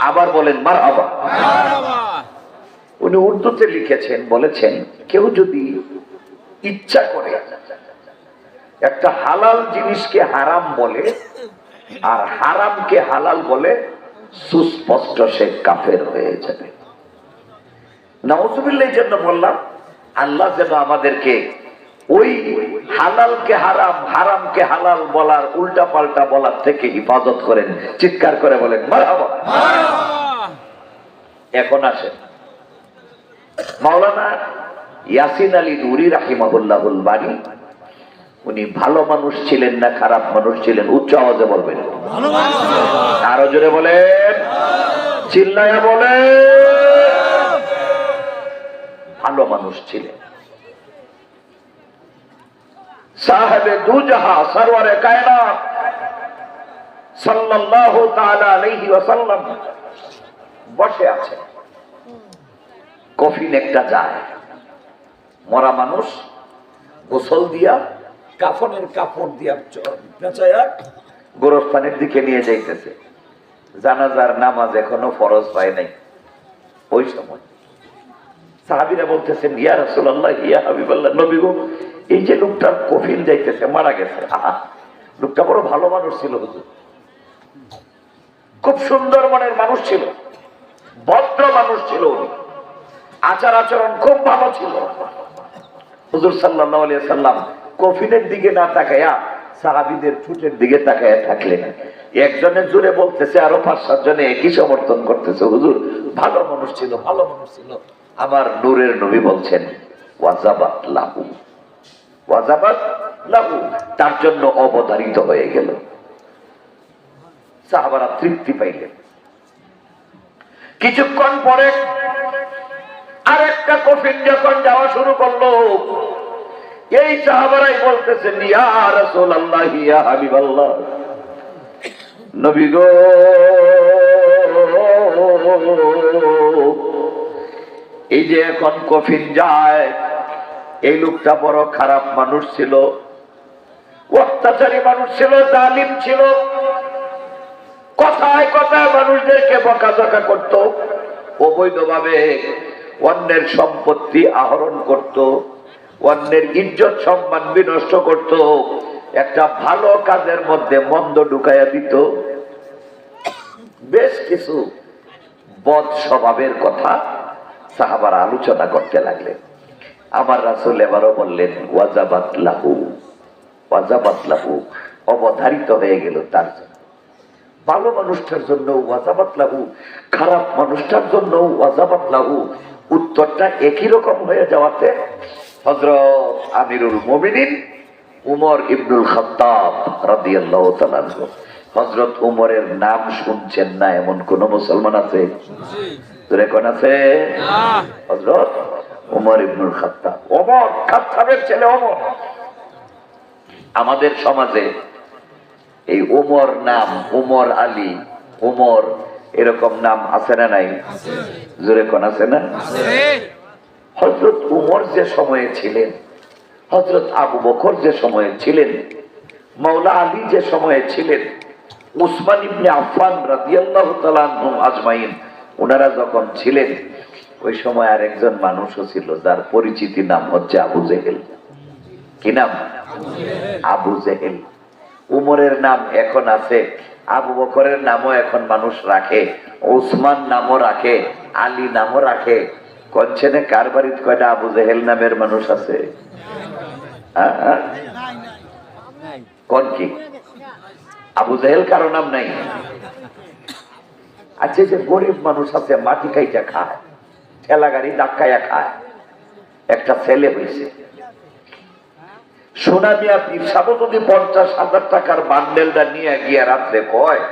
আবার বলেন মার আবা উনি উর্দুতে লিখেছেন বলেছেন কেউ যদি ইচ্ছা করে একটা হালাল জিনিসকে হারাম বলে আর হারামকে হালাল বলে সুস্পষ্ট সে কাফের হয়ে যাবে। নওয়াজুবিল্লাহ জন্য বললাম আল্লাহ যেন আমাদেরকে ওই হালালকে হারাম হারামকে হালাল বলার উল্টা পাল্টা বলার থেকে হিফাজত করেন চিৎকার করে বলেন এখন আসেন। মাওলানা ইয়াসিন আলী নুরি রাহিমাহুল্লাহুল বাড়ি উনি ভালো মানুষ ছিলেন না খারাপ মানুষ ছিলেন উচ্চ আওয়াজে বলবেন। আরও জোরে বলেন। চিল্লায়া বলেন। ভালো মানুষ ছিলেন। সাহেবে দুজাহা, সরওয়ারে কায়নাত আছে। কফিন একটা মরা মানুষ, গোসল দিয়া, কাফনের কাপড় দিয়া গোরস্থানের দিকে নিয়ে যাইতেছে। জানাজার নামাজ এখনও ফরজ হয় নাই। ওই সময়। সাহাবিরা বলতেছেন, ইয়া রাসূলুল্লাহ, ইয়া হাবিবাল্লাহ, নবী এই যে লোকটার কফিন যাইতেছে, মারা গেছে। লোকটা বড় ভালো মানুষ ছিল খুব সুন্দর মনের মানুষ ছিল। ভদ্র মানুষ ছিল উনি। আচার আচরণ খুব ভালো ছিল। হুজুর আলাইহি সাল্লাম কফিনের দিকে না তাকায়া সাহাবীদের ঠুটের দিকে তাকায়া থাকলেন। একজনের জুড়ে বলতেছে, আরও পাঁচ সাত জনে একই সমর্থন করতেছে, হুজুর, ভালো মানুষ ছিল, ভালো মানুষ ছিল। আমার নূরের নবী বলছেন, ওয়াজাবাত ওয়াজাবাত লাহু, তার জন্য অবধারিত হয়ে গেল। সাহাবারা তৃপ্তি পাইলেন। কিছুক্ষণ পরে আরেকটা কফিন যখন যাওয়া শুরু করল, এই সাহাবারাই বলতেছেন, ইয়া নবী গো, এই যে এখন কফিন যায় এই লোকটা বড় খারাপ মানুষ ছিল, অত্যাচারী মানুষ ছিল, জালিম ছিল। কথায় কথায় মানুষদেরকে বকাঝকা করত, অবৈধভাবে অন্যের সম্পত্তি আহরণ করত, অন্যের ইজ্জত সম্মান বিনষ্ট করত, একটা ভালো কাজের মধ্যে মন্দ ঢুকাইয়া দিত। বেশ কিছু বদ স্বভাবের কথা সাহাবার আলোচনা করতে লাগলেন। আমার রাসুল এবারও বললেন ওয়াজাবাত লাহু। ওয়াজাবাত লাহু অবধারিত হয়ে গেল তার জন্য। ভালো মানুষটার জন্য ওয়াজাবাত লাহু খারাপ মানুষটার জন্য ওয়াজাবাত লাহু। উত্তরটা একই রকম হয়ে যাওয়াতে হজরত আমিরুল মোমিনিন উমর ইবনুল খাত্তাব রাদিয়াল্লাহু তাআলা। হজরত উমরের নাম শুনছেন না এমন কোন মুসলমান আছে? তোরে কোন আছে? হজরত উমর ইবনুল খাত্তাব। ওমর, খাত্তাবের ছেলে ওমর। আমাদের সমাজে এই উমর নাম উমর আলী উমর এরকম নাম আছে না নাই? জোরে কোন আছে না? হজরত উমর যে সময়ে ছিলেন হজরত আবু বকর যে সময়ে ছিলেন, মাওলা আলী যে সময়ে ছিলেন, উসমান ইবনে আফফান রাদিয়াল্লাহু তাআলা আনহুম আজমাইন ওনারা যখন ছিলেন ওই সময় আর একজন মানুষও ছিল যার পরিচিতি নাম হচ্ছে আবু জেহেল। কি নাম? আবু জেহেল। উমরের নাম এখন আছে আবু বকরের নামও এখন মানুষ রাখে ওসমান নামও রাখে আলী নামও রাখে। কনছেনে কার বাড়িতে কয়টা আবু জেহেল নামের মানুষ আছে? হ্যাঁ, হ্যাঁ? কোন কি? আবু জেহেল কারও নাম নাই? আচ্ছা যে গরিব মানুষ আছে মাটি খাইটা খায়। ঠেলা গাড়ি ধাক্কাইয়া খায়। একটা ছেলে হয়েছে। সোনা মিয়া পীর সাহেব যদি পঞ্চাশ হাজার টাকার বান্ডেলটা নিয়ে গিয়ে রাত্রে কয়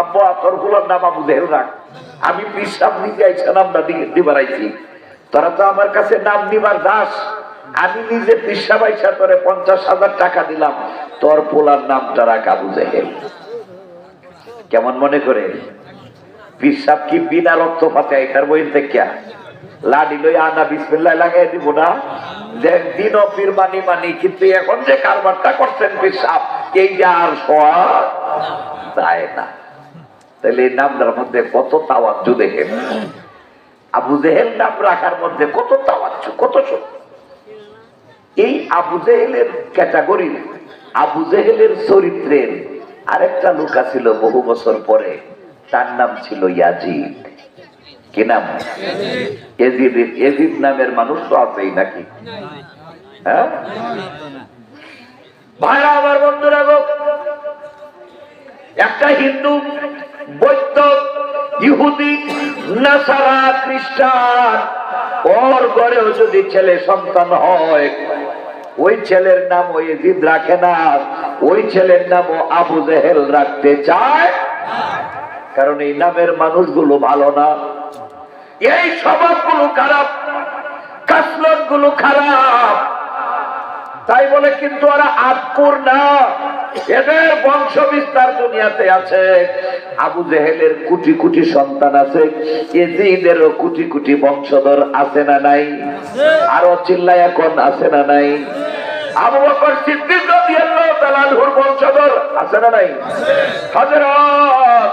আব্বু আতর নাম আবু জেহেল রাখ। আমি পীর সাহেব নিজে আইসা নামটা দিবার আইছি। তোরা তো আমার কাছে নাম নিবার দাস। আমি নিজে পীর সাহেব আইসা তোরে পঞ্চাশ হাজার টাকা দিলাম। তোর পোলার নামটা রাখ আবু জেহেল কেমন মনে করে? সাহেব কি বিনা রক্তপাতে এটার বই থেকে লাডি লই আনা, বিসমিল্লাহ লাগাই দিব না। দিন পীর মানি মানি, কিন্তু এখন যে কারবারটা করছেন সাহেব এই যে আর সওয়া যায় না। তাহলে এই নামটার মধ্যে কত তাওয়াজ্জু দেখেন। আবু জেহেল নাম রাখার মধ্যে কত তাওয়াজ্জু, কত সত্য এই আবু জেহেলের ক্যাটাগরি আবু জেহেলের চরিত্রের আরেকটা লোক ছিল বহু বছর পরে। তার নাম ছিল ইয়াজিদ। কি নাম? এজিদ এজিদ নামের মানুষ তো আছেই নাকি? হ্যাঁ? ভাইরা আমার বন্ধুরা গো, একটা হিন্দু, বৈদ্য, ইহুদি, নাসারা, খ্রিস্টান, ওর ঘরেও যদি ছেলে সন্তান হয়, ওই ছেলের নাম ওই জিদ রাখে না, ওই ছেলের নাম ও আবু জেহেল রাখতে চায়। কারণ এই নামের মানুষগুলো ভালো না। এই স্বভাবগুলো খারাপ কাসলতগুলো খারাপ। তাই বলে কিন্তু ওরা আতপুর না। এদের বংশ বিস্তার দুনিয়াতে আছে। আবু জেহেলের কোটি কোটি সন্তান আছে। এজিদেরও কোটি কোটি বংশধর আছে না নাই? আরও চিল্লা এখন আছে না নাই? আবু বকর সিদ্দিক বংশধর আছে না নাই? হযরত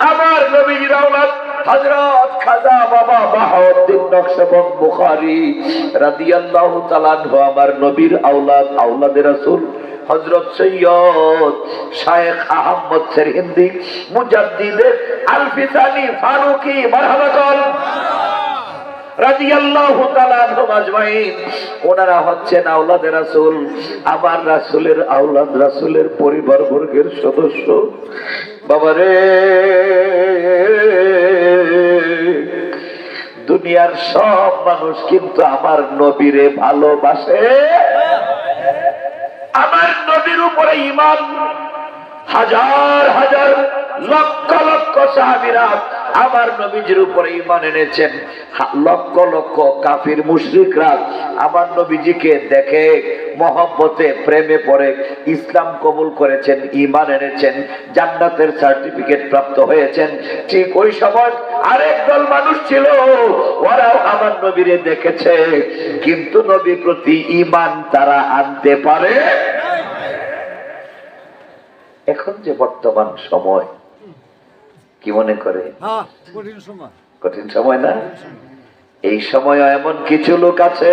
আমার নবীর আওলাদ হযরত খাজা বাবা বাহাউদ্দিন রাদিয়াল্লাহু তাআলা আমার নবীর আওলাদ, আওলাদে রাসূল হজরত সৈয়দ শায়েখ আহমদ সেরহিন্দি মুজাদ্দিদ আলফিসানি ফারুকি মারহাবা কল রাদিয়াল্লাহু তাআলা আনহুম ওনারা হচ্ছেন আওলাদে রাসূল, আমার রাসূলের আওলাদ রাসূলের পরিবার বর্গের সদস্য। বাবারে দুনিয়ার সব মানুষ কিন্তু আমার নবীরে ভালোবাসে। আমার নবীর উপরে ইমান হাজার হাজার লক্ষ লক্ষ সাহাবিরা আমার নবীজির উপরে ইমান এনেছেন। লক্ষ লক্ষ কাফির, মুশরিকরা আমার নবীজিকে দেখে মহব্বতে, প্রেমে পড়ে ইসলাম কবুল করেছেন ইমান এনেছেন, জান্নাতের সার্টিফিকেট প্রাপ্ত হয়েছেন। ঠিক ওই সময় আরেক দল মানুষ ছিল, ওরাও আমার নবীরে দেখেছে। কিন্তু নবী প্রতি ইমান তারা আনতে পারে এখন যে বর্তমান সময় কি মনে করে? হ্যাঁ কঠিন সময়। না? এই সময় এমন কিছু লোক আছে।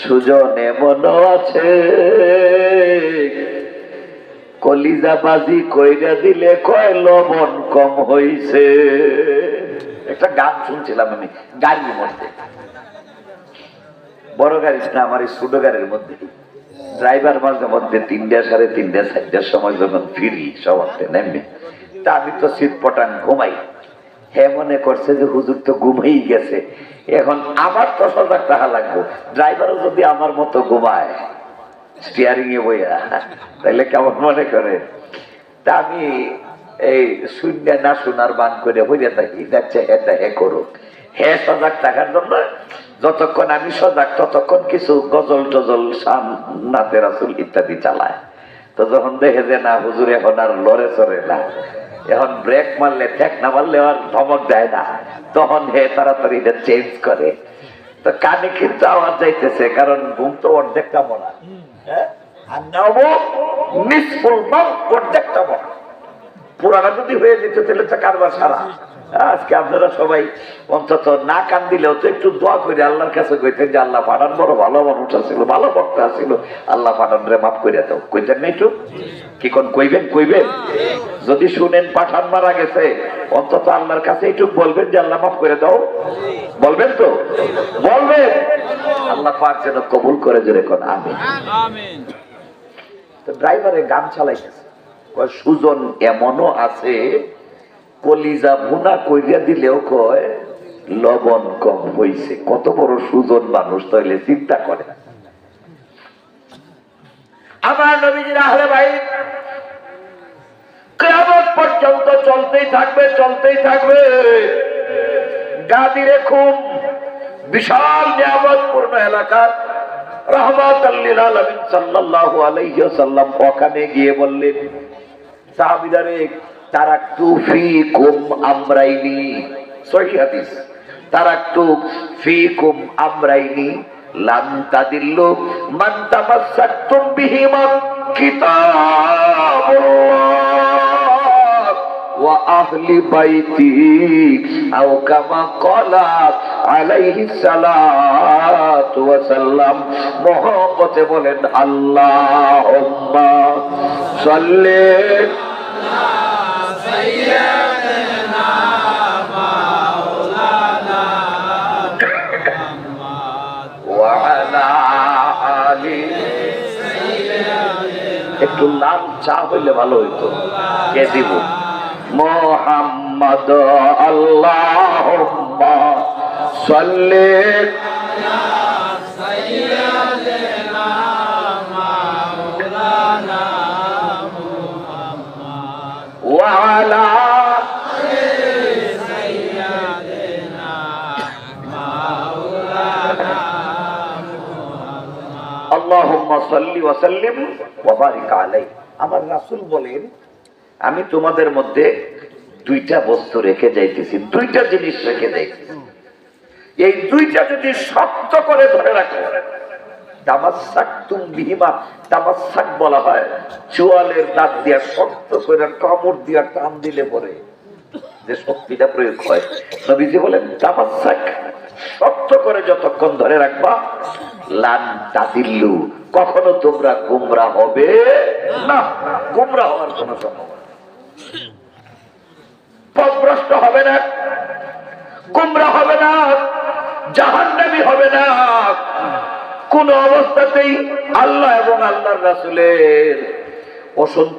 সুজন এমনও আছে। কলিজা বাজি কইরা দিলে কয় লবণ কম হইছে। একটা গান শুনছিলাম আমি গাড়ির মধ্যে। বড় গাড়ি না আমার এই ছোট গাড়ির মধ্যে ড্রাইভার মাঝে মধ্যে তিনটা সাড়ে তিনটা, চারটার সময় যখন ফিরি সবাতে নেমে। তা আমি তো শীত পটান ঘুমাই। হ্যাঁ মনে করছে যে হুজুর তো ঘুমেই গেছে। এখন আমার তো সজাগ টাকা লাগবো। ড্রাইভারও যদি আমার মতো ঘুমায় স্টিয়ারিং এ বইয়া, তাহলে কেমন মনে করে? তা আমি এই শূন্য না শোনার বান করে হইয়া থাকি, যাচ্ছে হ্যাঁ হে করুক। হ্যাঁ সজাগ থাকার জন্য যতক্ষণ আমি সজাগ, ততক্ষণ কিছু গজল টজল শান, নাতে রাসুল ইত্যাদি চালায়। তো যখন দেখে যে না, হুজুর এখন আর লড়ে চড়ে না, এখন ব্রেক মারলে, ঠেক না মারলে আর ধমক দেয় না, তখন হে তাড়াতাড়ি এটা চেঞ্জ করে। তো কানে কিন্তু আওয়াজ যাইতেছে, কারণ ঘুম তো অর্ধেকটা মরা। হ্যাঁ? মাল অর্ধেকটা মরা। পুরানা যদি হয়ে যেত তাহলে তো কারবার সারা। আজকে আপনারা সবাই অন্তত না কান দিলেও তো একটু দোয়া করে আল্লাহর কাছে কইতেন যে আল্লাহ পাঠান বড় ভালো মানুষ ছিল ভালো বক্তা ছিল আল্লাহ পাঠান রে মাফ করে দাও। কইতেন না একটু? কি কোন কইবেন কইবেন? যদি শুনেন পাঠান মারা গেছে অন্তত আল্লাহর কাছে একটু বলবেন যে আল্লাহ মাফ করে দাও। বলবেন তো? বলবেন? আল্লাহ পাক যেন কবুল করে জোরে কোন আমি আমিন। তো ড্রাইভারে গান চালাইতেছে। সুজন, এমনও আছে, কলিজা ভুনা কইরা দিলেও কয়, লবণ কম হইছে। কত বড় সুজন মানুষ, তাইলে চিন্তা করে। আমার নবীজির আহলে ভাই চলতেই থাকবে চলতেই থাকবে। গাদিরে খুব বিশাল নিয়ামতপূর্ণ এলাকার রহমাত আলাইহি ওয়াসাল্লাম ওখানে গিয়ে বললেন সাহাবিদারে তারাক্তু ফিকুম আমরাইনি। সহিহ হাদিস। তারাক্তু ফিকুম আমরাইনি। তাদিল্লু মান কিতাবুল্লাহ ওয়া আহলি বাইতি আও কামা ক্বালা আলাইহিস সালাতু ওয়া সাল্লাম মহব্বতে বলেন, আল্লাহুম্মা একটু নাম চা হইলে ভালো হইতো। কে দিব? মোহাম্মদ আল্লাহ সাল্লি। আমি তোমাদের মধ্যে দুইটা বস্তু রেখে যাইতেছি, দুইটা জিনিস রেখে যাইতেছি। এই দুইটা যদি শক্ত করে ধরে রাখো বলা হয়। চোয়ালের দাঁত শক্ত করে কামড় দিয়া টান দিলে পরে যে শক্তিটা প্রয়োগ হয়। বলেন শক্ত করে যতক্ষণ ধরে রাখবা, লান কখনো তোমরা গুমরা হবে না। গুমরা হওয়ার কোন সম্ভাবনা হবে না, গুমরা হবে না, জাহান্নামী হবে না। কোন অবস্থাতেই আল্লাহ এবং আল্লাহর রাসুলের অসন্ত